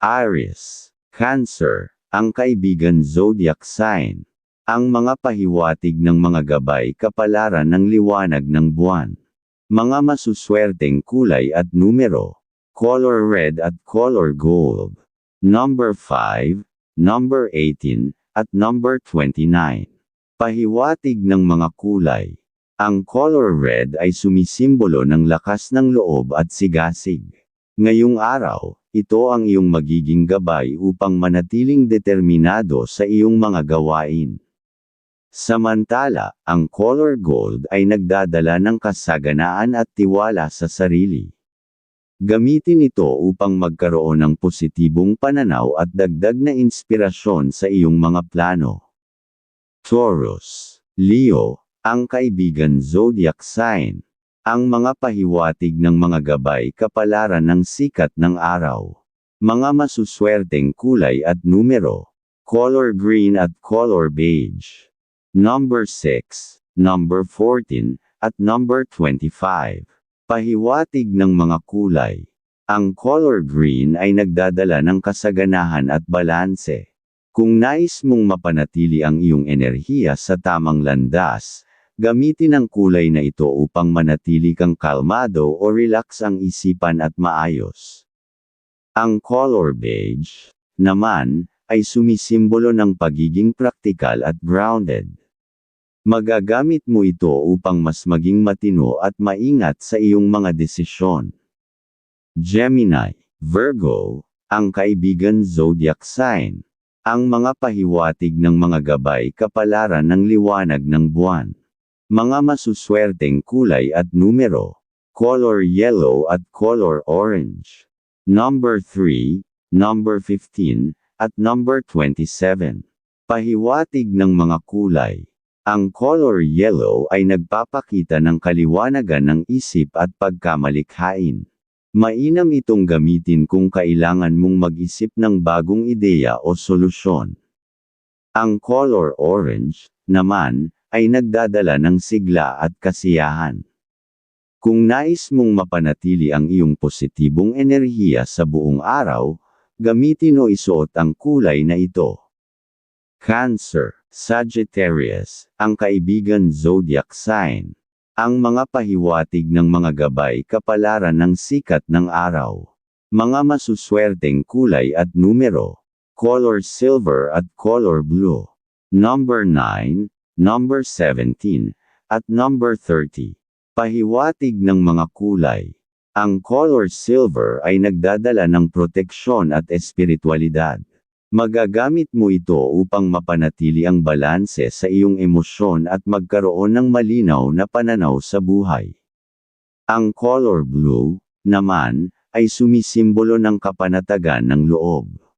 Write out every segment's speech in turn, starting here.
Aries, Cancer, ang kaibigan zodiac sign. Ang mga pahiwatig ng mga gabay kapalaran ng liwanag ng buwan. Mga masuswerteng kulay at numero. Color red at color gold. Number 5, number 18, at number 29. Pahiwatig ng mga kulay. Ang color red ay sumisimbolo ng lakas ng loob at sigasig. Ngayong araw, ito ang iyong magiging gabay upang manatiling determinado sa iyong mga gawain. Samantala, ang color gold ay nagdadala ng kasaganaan at tiwala sa sarili. Gamitin ito upang magkaroon ng positibong pananaw at dagdag na inspirasyon sa iyong mga plano. Taurus, Leo, ang kaibigan zodiac sign. Ang mga pahiwatig ng mga gabay kapalaran ng sikat ng araw. Mga masuswerteng kulay at numero. Color green at color beige. Number 6, number 14, at number 25. Pahiwatig ng mga kulay. Ang color green ay nagdadala ng kasaganahan at balanse. Kung nais mong mapanatili ang iyong enerhiya sa tamang landas, gamitin ang kulay na ito upang manatili kang kalmado o relax ang isipan at maayos. Ang color beige, naman, ay sumisimbolo ng pagiging praktikal at grounded. Magagamit mo ito upang mas maging matino at maingat sa iyong mga desisyon. Gemini, Virgo, ang kaibigan zodiac sign. Ang mga pahiwatig ng mga gabay kapalaran ng liwanag ng buwan. Mga masuswerteng kulay at numero. Color yellow at color orange. Number 3, number 15, at number 27. Pahiwatig ng mga kulay. Ang color yellow ay nagpapakita ng kaliwanagan ng isip at pagkamalikhain. Mainam itong gamitin kung kailangan mong mag-isip ng bagong ideya o solusyon. Ang color orange, naman, ay nagdadala ng sigla at kasiyahan. Kung nais mong mapanatili ang iyong positibong enerhiya sa buong araw, gamitin o isuot ang kulay na ito. Cancer, Sagittarius, ang kaibigan zodiac sign. Ang mga pahiwatig ng mga gabay kapalaran ng sikat ng araw. Mga masuswerteng kulay at numero. Color silver at color blue. Number 9, number 17, at number 30. Pahiwatig ng mga kulay. Ang color silver ay nagdadala ng proteksyon at espiritualidad. Magagamit mo ito upang mapanatili ang balanse sa iyong emosyon at magkaroon ng malinaw na pananaw sa buhay. Ang color blue, naman, ay sumisimbolo ng kapanatagan ng loob.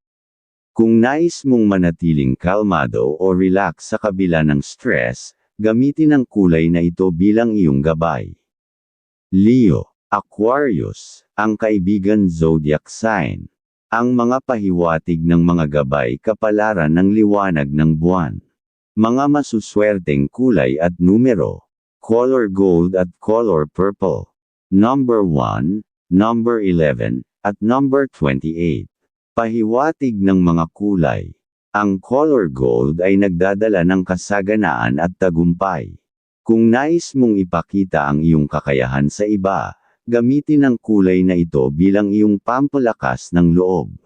Kung nais mong manatiling kalmado o relax sa kabila ng stress, gamitin ang kulay na ito bilang iyong gabay. Leo, Aquarius, ang kaibigan zodiac sign. Ang mga pahiwatig ng mga gabay kapalaran ng liwanag ng buwan. Mga masuswerteng kulay at numero. Color gold at color purple. Number 1, number 11, at number 28. Pahiwatig ng mga kulay. Ang color gold ay nagdadala ng kasaganaan at tagumpay. Kung nais mong ipakita ang iyong kakayahan sa iba, gamitin ang kulay na ito bilang iyong pampalakas ng loob.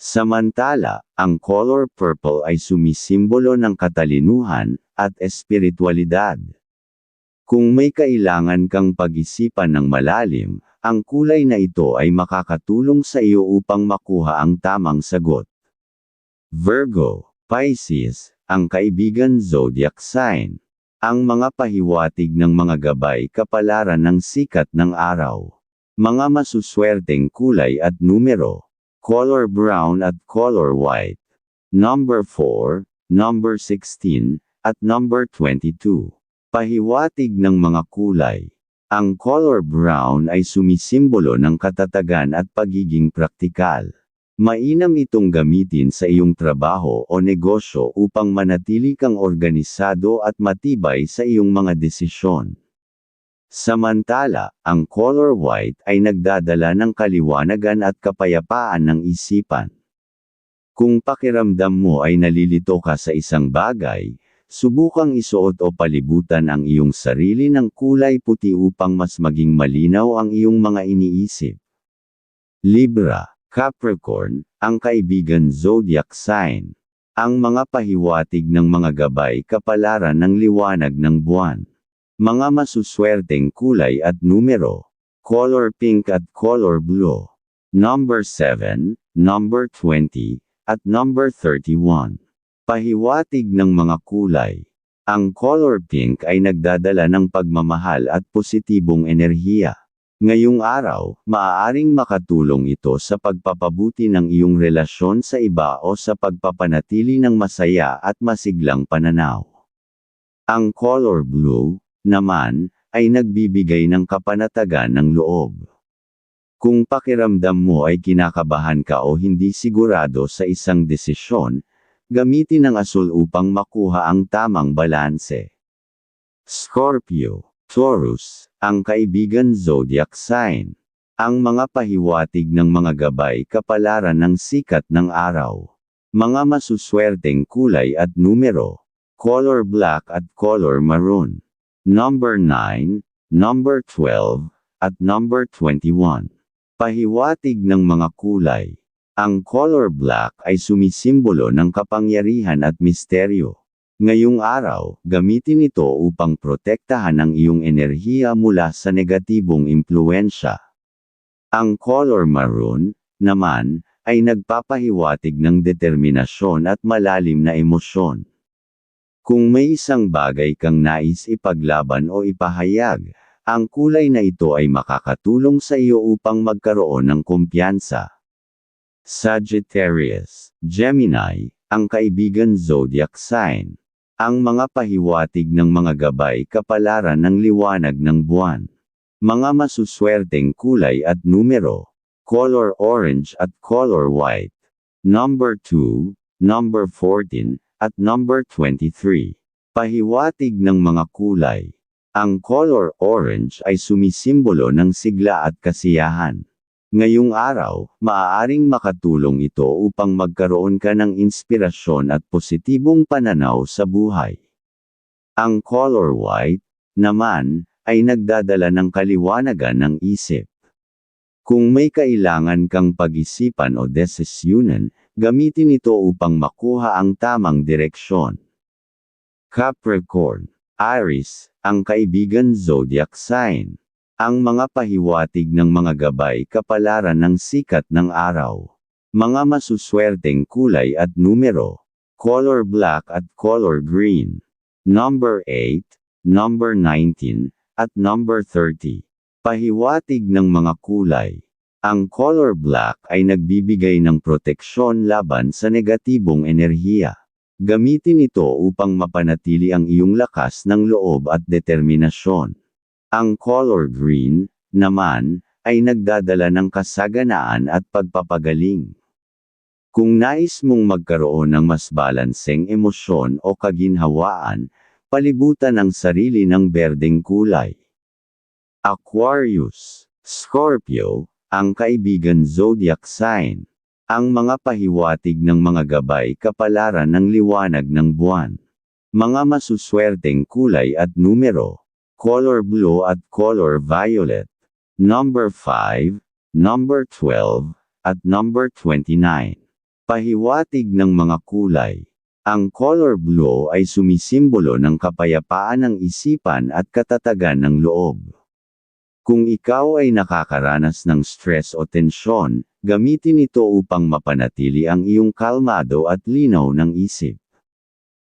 Samantala, ang color purple ay sumisimbolo ng katalinuhan at espiritualidad. Kung may kailangan kang pag-isipan ng malalim, ang kulay na ito ay makakatulong sa iyo upang makuha ang tamang sagot. Virgo, Pisces, ang kaibigan zodiac sign. Ang mga pahiwatig ng mga gabay kapalaran ng sikat ng araw. Mga masuswerteng kulay at numero. Color brown at color white. Number 4, number 16, at number 22. Pahiwatig ng mga kulay. Ang color brown ay sumisimbolo ng katatagan at pagiging praktikal. Mainam itong gamitin sa iyong trabaho o negosyo upang manatili kang organisado at matibay sa iyong mga desisyon. Samantala, ang color white ay nagdadala ng kaliwanagan at kapayapaan ng isipan. Kung pakiramdam mo ay nalilito ka sa isang bagay, subukang isuot o palibutan ang iyong sarili ng kulay puti upang mas maging malinaw ang iyong mga iniisip. Libra, Capricorn, ang kaibigan zodiac sign. Ang mga pahiwatig ng mga gabay kapalaran ng liwanag ng buwan. Mga masuswerteng kulay at numero. Color pink at color blue. Number 7, number 20, at number 31. Pahiwatig ng mga kulay. Ang color pink ay nagdadala ng pagmamahal at positibong enerhiya. Ngayong araw, maaaring makatulong ito sa pagpapabuti ng iyong relasyon sa iba o sa pagpapanatili ng masaya at masiglang pananaw. Ang color blue, naman, ay nagbibigay ng kapanatagan ng loob. Kung pakiramdam mo ay kinakabahan ka o hindi sigurado sa isang desisyon, gamitin ang asul upang makuha ang tamang balanse. Scorpio Taurus, ang kaibigan zodiac sign. Ang mga pahiwatig ng mga gabay kapalaran ng sikat ng araw. Mga masuswerteng kulay at numero. Color black at color maroon. Number 9, number 12, at number 21. Pahiwatig ng mga kulay. Ang color black ay sumisimbolo ng kapangyarihan at misteryo. Ngayong araw, gamitin ito upang protektahan ang iyong enerhiya mula sa negatibong impluensya. Ang color maroon, naman, ay nagpapahiwatig ng determinasyon at malalim na emosyon. Kung may isang bagay kang nais ipaglaban o ipahayag, ang kulay na ito ay makakatulong sa iyo upang magkaroon ng kumpiyansa. Sagittarius, Gemini, ang kaibigan zodiac sign. Ang mga pahiwatig ng mga gabay kapalaran ng liwanag ng buwan. Mga masuswerteng kulay at numero. Color orange at color white. Number 2, number 14, at number 23. Pahiwatig ng mga kulay. Ang color orange ay sumisimbolo ng sigla at kasiyahan. Ngayong araw, maaaring makatulong ito upang magkaroon ka ng inspirasyon at positibong pananaw sa buhay. Ang color white, naman, ay nagdadala ng kaliwanagan ng isip. Kung may kailangan kang pag-isipan o desisyunan, gamitin ito upang makuha ang tamang direksyon. Capricorn, Aries, ang kaibigan zodiac sign. Ang mga pahiwatig ng mga gabay kapalaran ng sikat ng araw. Mga masuswerteng kulay at numero. Color black at color green. Number 8, number 19, at number 30. Pahiwatig ng mga kulay. Ang color black ay nagbibigay ng proteksyon laban sa negatibong enerhiya. Gamitin ito upang mapanatili ang iyong lakas ng loob at determinasyon. Ang color green, naman, ay nagdadala ng kasaganaan at pagpapagaling. Kung nais mong magkaroon ng mas balanseng emosyon o kaginhawaan, palibutan ang sarili ng berdeng kulay. Aquarius, Scorpio, ang kaibigan zodiac sign. Ang mga pahiwatig ng mga gabay kapalaran ng liwanag ng buwan. Mga masuswerteng kulay at numero color blue at color violet. Number 5, number 12, at number 29. Pahiwatig ng mga kulay. Ang color blue ay sumisimbolo ng kapayapaan ng isipan at katatagan ng loob. Kung ikaw ay nakakaranas ng stress o tensyon, gamitin ito upang mapanatili ang iyong kalmado at linaw ng isip.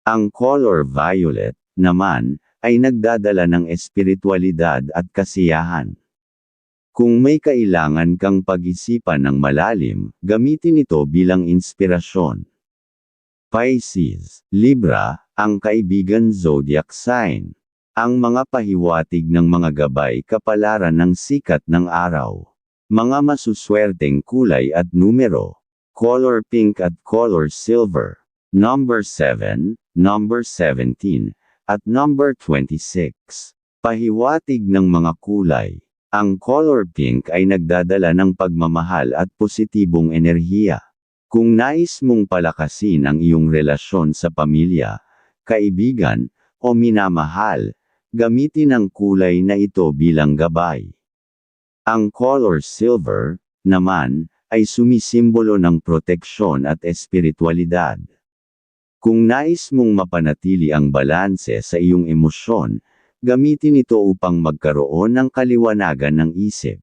Ang color violet, naman, ay nagdadala ng espiritualidad at kasiyahan. Kung may kailangan kang pag-isipan ng malalim, gamitin ito bilang inspirasyon. Pisces, Libra, ang kaibigan zodiac sign. Ang mga pahiwatig ng mga gabay kapalaran ng sikat ng araw. Mga masuswerteng kulay at numero. Color pink at color silver. Number 7, number 17, at number 26. Pahiwatig ng mga kulay. Ang color pink ay nagdadala ng pagmamahal at positibong enerhiya. Kung nais mong palakasin ang iyong relasyon sa pamilya, kaibigan, o minamahal, gamitin ang kulay na ito bilang gabay. Ang color silver, naman, ay sumisimbolo ng proteksyon at espiritualidad. Kung nais mong mapanatili ang balanse sa iyong emosyon, gamitin ito upang magkaroon ng kaliwanagan ng isip.